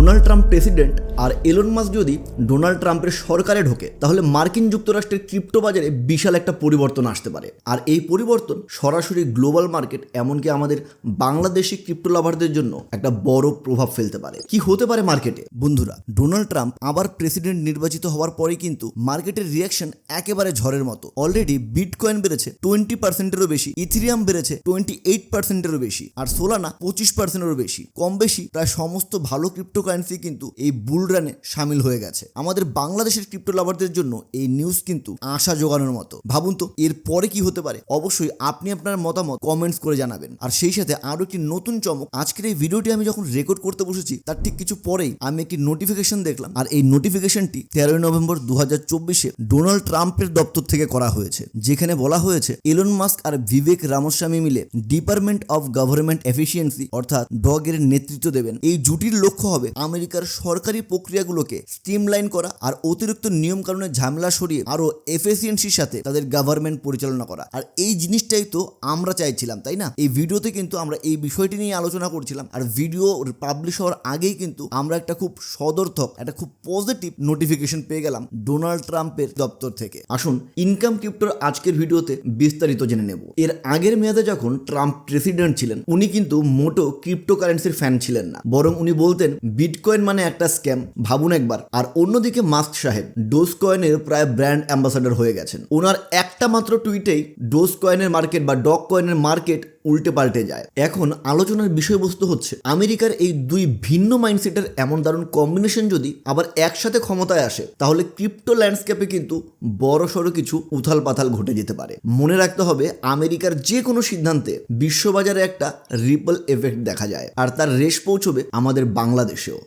Donald Trump president আর Elon Musk যদি Donald ট্রাম্পের সরকারে ঢোকে, তাহলে মার্কিন যুক্তরাষ্ট্রের ক্রিপ্টো বাজারে বিশাল একটা পরিবর্তন আসতে পারে। আর এই পরিবর্তন সরাসরি গ্লোবাল মার্কেট, এমনকি আমাদের বাংলাদেশি ক্রিপ্টো লাভারদের জন্য একটা বড় প্রভাব ফেলতে পারে। কি হতে পারে মার্কেটে? বন্ধুরা, ডোনাল্ড ট্রাম্প আবার প্রেসিডেন্ট নির্বাচিত হওয়ার পরে কিন্তু মার্কেটের রিয়াকশন একেবারে ঝড়ের মতো। অলরেডি বিটকয়েন বেড়েছে টোয়েন্টি পার্সেন্টেরও বেশি, ইথিরিয়াম বেড়েছে টোয়েন্টি এইট পার্সেন্টেরও বেশি, আর সোলানা পঁচিশ পার্সেন্টেরও বেশি। কম বেশি প্রায় সমস্ত ভালো ক্রিপ্টোকারেন্সি কিন্তু এই বুল রানে সামিল হয়ে গেছে। আমাদের বাংলাদেশের ক্রিপ্টো লাভারদের জন্য এই নিউজ কিন্তু আশা জোগানোর মতো। ভাবুন তো, এর পরে কি হতে পারে? অবশ্যই আপনি আপনার মতামত কমেন্টস করে জানাবেন। আর সেই সাথে আরও একটি নতুন চমক, আজকের এই ভিডিওটি আমি যখন রেকর্ড করতে বসেছি, তার ঠিক কিছু পরেই আমি একটি নোটিফিকেশন দেখলাম। আর এই নোটিফিকেশনটি তেরোই নভেম্বর দু হাজার চব্বিশে ডোনাল্ড ট্রাম্পের দপ্তর থেকে করা হয়েছে, যেখানে বলা হয়েছে এলন মাস্ক আর বিবেক রামস্বামী মিলে ডিপার্টমেন্ট অফ গভর্নমেন্ট এফিসিয়েন্সি অর্থাৎ ডগের নেতৃত্ব দেবেন। এই জুটির লক্ষ্য হবে আমেরিকার সরকারি প্রক্রিয়াগুলোকে স্ট্রিমলাইন করা আর অতিরিক্ত নিয়ম কানুনের ঝামেলা সরিয়ে আরও এফিসিয়েন্সির সাথে তাদের গভর্নমেন্ট পরিচালনা করা। আর এই জিনিসটাই তো আমরা চাইছিলাম, তাই না? এই ভিডিওতে কিন্তু আমরা এই বিষয়টি নিয়ে আলোচনা করছিলাম আর ভিডিও পাবলিশ হওয়ার আগেই কিন্তু আমরা একটা খুব সদর্থক, একটা খুব পজিটিভ নোটিফিকেশন পেয়ে গেলাম ডোনাল্ড ট্রাম্পের দপ্তর থেকে। আসুন ইনকাম ক্রিপ্টোর আজকের ভিডিওতে বিস্তারিত জেনে নেব। এর আগের মেয়াদে যখন ট্রাম্প প্রেসিডেন্ট ছিলেন, উনি কিন্তু মোটো ক্রিপ্টো কারেন্সির ফ্যান ছিলেন না। বরং উনি বলতেন বিটকয়েন মানে একটা স্ক্যাম ভাবুন একবার। আর অন্যদিকে মাস্ক সাহেব ডোজ কয়েনের প্রায় ব্র্যান্ড অ্যাম্বাসাডার হয়ে গেছেন। ওনার একটা মাত্র টুইটেই ডোজ কয়েনের মার্কেট বা ডগ কয়েনের মার্কেট উল্টে পাল্টে যায়। এখন আলোচনার বিষয়বস্তু হচ্ছে, আমেরিকার এই দুই ভিন্ন মাইন্ডসেটের এমন দারুণ কম্বিনেশন যদি আবার একসাথে ক্ষমতায় আসে, তাহলে ক্রিপ্টো ল্যান্ডস্কেপে কিন্তু বড় সড়ো কিছু উথাল পাথাল ঘটে যেতে পারে। মনে রাখতে হবে, আমেরিকার যে কোনো সিদ্ধান্তে বিশ্ববাজারে একটা রিপল এফেক্ট দেখা যায়, আর তার রেশ পৌঁছবে আমাদের বাংলাদেশেও।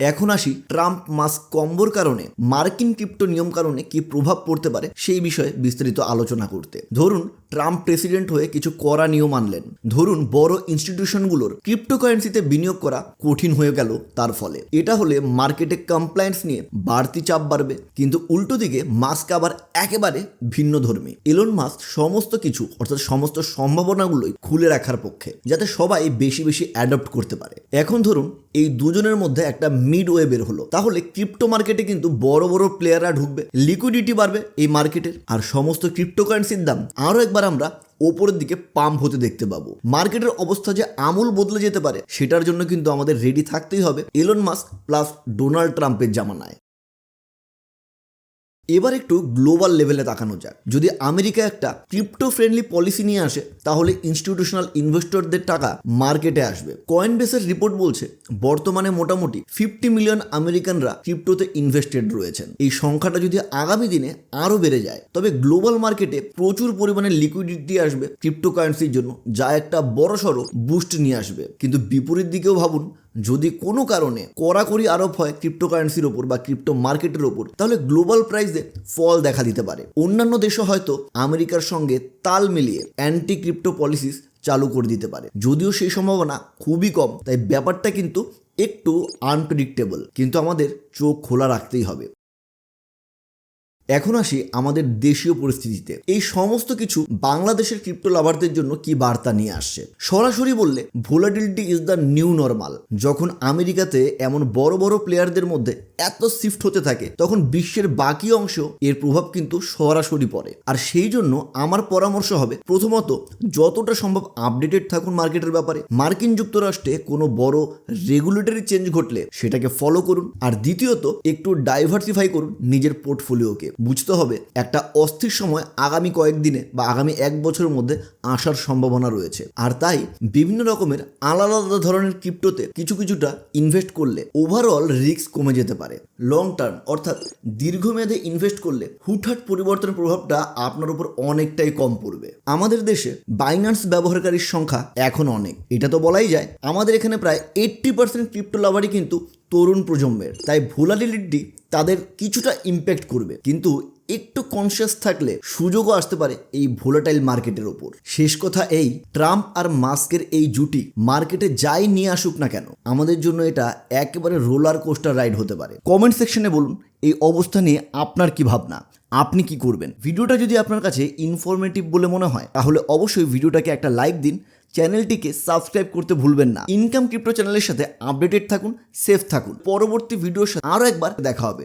এখন আসি ট্রাম্প মাস্ক কম্বোর কারণে, মার্কিন ক্রিপ্টো নিয়ম কারণে কি প্রভাব পড়তে পারে সেই বিষয়ে বিস্তারিত আলোচনা করতে। ধরুন, ট্রাম্প প্রেসিডেন্ট হয়ে কিছু করা নিয়ম আনলেন। ধরুন, বড় ইনস্টিটিউশনগুলোর ক্রিপ্টোকারেন্সিতে বিনিয়োগ করা কঠিন হয়ে গেল তার ফলে। এটা হলে মার্কেটে কমপ্লায়েন্স নিয়ে বাড়তি চাপ বাড়বে। কিন্তু উল্টো দিকে, মাস্ক আবার একেবারে ভিন্ন ধর্মী। এলন মাস্ক সমস্ত কিছু, অর্থাৎ সমস্ত সম্ভাবনাগুলোই খুলে রাখার পক্ষে, যাতে সবাই বেশি বেশি অ্যাডপ্ট করতে পারে। এখন ধরুন এই দুজনের মধ্যে একটা মিড ওয়ে বের হলো। তাহলে ক্রিপ্টো মার্কেটে কিন্তু বড় বড় প্লেয়াররা ঢুকবে লিকুইডিটি বাড়বে এই মার্কেটের আর সমস্ত ক্রিপ্টোকারেন্সির দাম আরও একবার আমরা ওপরের দিকে পাম্প হতে দেখতে পাবো। মার্কেটের অবস্থা যে আমূল বদলে যেতে পারে, সেটার জন্য কিন্তু আমাদের রেডি থাকতেই হবে এলন মাস্ক প্লাস ডোনাল্ড ট্রাম্পের জামানায়। এবার একটু গ্লোবাল লেভেলে তাকানো যাক। যদি আমেরিকা একটা ক্রিপ্টো ফ্রেন্ডলি পলিসি নিয়ে আসে, তাহলে ইনস্টিটিউশনাল ইনভেস্টরদের টাকা মার্কেটে আসবে। কয়েন বেসের রিপোর্ট বলছে, বর্তমানে মোটামুটি ফিফটি মিলিয়ন আমেরিকানরা ক্রিপ্টোতে ইনভেস্টেড রয়েছেন। এই সংখ্যাটা যদি আগামী দিনে আরও বেড়ে যায়, তবে গ্লোবাল মার্কেটে প্রচুর পরিমাণে লিকুইডিটি আসবে ক্রিপ্টো কারেন্সির জন্য, যা একটা বড়সড় বুস্ট নিয়ে আসবে। কিন্তু বিপরীত দিকেও ভাবুন যদি কোনো কারণে কড়াকড়ি আরোপ হয় ক্রিপ্টোকারেন্সির ওপর বা ক্রিপ্টো মার্কেটের ওপর, তাহলে গ্লোবাল প্রাইসে ফল দেখা দিতে পারে। অন্যান্য দেশও হয়তো আমেরিকার সঙ্গে তাল মিলিয়ে অ্যান্টি ক্রিপ্টো পলিসিস চালু করে দিতে পারে। যদিও সেই সম্ভাবনা খুবই কম, তাই ব্যাপারটা কিন্তু একটু আনপ্রেডিক্টেবল কিন্তু আমাদের চোখ খোলা রাখতেই হবে। এখন আসি আমাদের দেশীয় পরিস্থিতিতে। এই সমস্ত কিছু বাংলাদেশের ক্রিপ্টো লাভারদের জন্য কি বার্তা নিয়ে আসছে? সরাসরি বললে volatility is the new normal যখন আমেরিকাতে এমন বড় বড় প্লেয়ারদের মধ্যে এত শিফট হতে থাকে, তখন বিশ্বের বাকি অংশ এর প্রভাব কিন্তু সরাসরি পড়ে। আর সেই জন্য আমার পরামর্শ হবে, প্রথমত, যতটা সম্ভব আপডেটেড থাকুন মার্কেটের ব্যাপারে। মার্কিন যুক্তরাষ্ট্রে কোনো বড় রেগুলেটরি চেঞ্জ ঘটলে সেটাকে ফলো করুন। আর দ্বিতীয়ত, একটু ডাইভার্সিফাই করুন নিজের পোর্টফোলিওকে বুঝতে হবে একটা অস্থির সময় আগামী কয়েকদিনে বা আগামী এক বছরের মধ্যে আসার সম্ভাবনা রয়েছে। আর তাই বিভিন্ন রকমের আলাদা আলাদা ধরনের ক্রিপ্টোতে কিছু কিছুটা ইনভেস্ট করলে ওভারঅল রিস্ক কমে যেতে পারে। লং টার্ম অর্থাৎ দীর্ঘমেয়াদে ইনভেস্ট করলে হুটহাট পরিবর্তনের প্রভাবটা আপনার উপর অনেকটাই কম পড়বে। আমাদের দেশে বাইন্যান্স ব্যবহারকারীর সংখ্যা এখন অনেক। এটা তো বলাই যায়, আমাদের এখানে প্রায় এইট্টি পার্সেন্ট ক্রিপ্টো লাভারই কিন্তু তরুণ প্রজন্মের। তাই ভোলাটিলিটি তাদের কিছুটা ইম্প্যাক্ট করবে। কিন্তু একটু কনসিয়াস থাকলে সুযোগও আসতে পারে এই ভোলাটাইল মার্কেটের ওপর। শেষ কথা এই ট্রাম্প আর মাস্কের এই জুটি মার্কেটে যাই নিয়ে আসুক না কেন, আমাদের জন্য এটা একেবারে রোলার কোস্টার রাইড হতে পারে। কমেন্ট সেকশনে বলুন, এই অবস্থা নিয়ে আপনার কি ভাবনা? আপনি কি করবেন? ভিডিওটা যদি আপনার কাছে ইনফরমেটিভ বলে মনে হয়, তাহলে অবশ্যই ভিডিওটাকে একটা লাইক দিন। চ্যানেলটিকে সাবস্ক্রাইব করতে ভুলবেন না। ইনকাম ক্রিপ্টো চ্যানেলের সাথে আপডেটেড থাকুন সেফ থাকুন। পরবর্তী ভিডিওর সাথে আরও একবার দেখা হবে।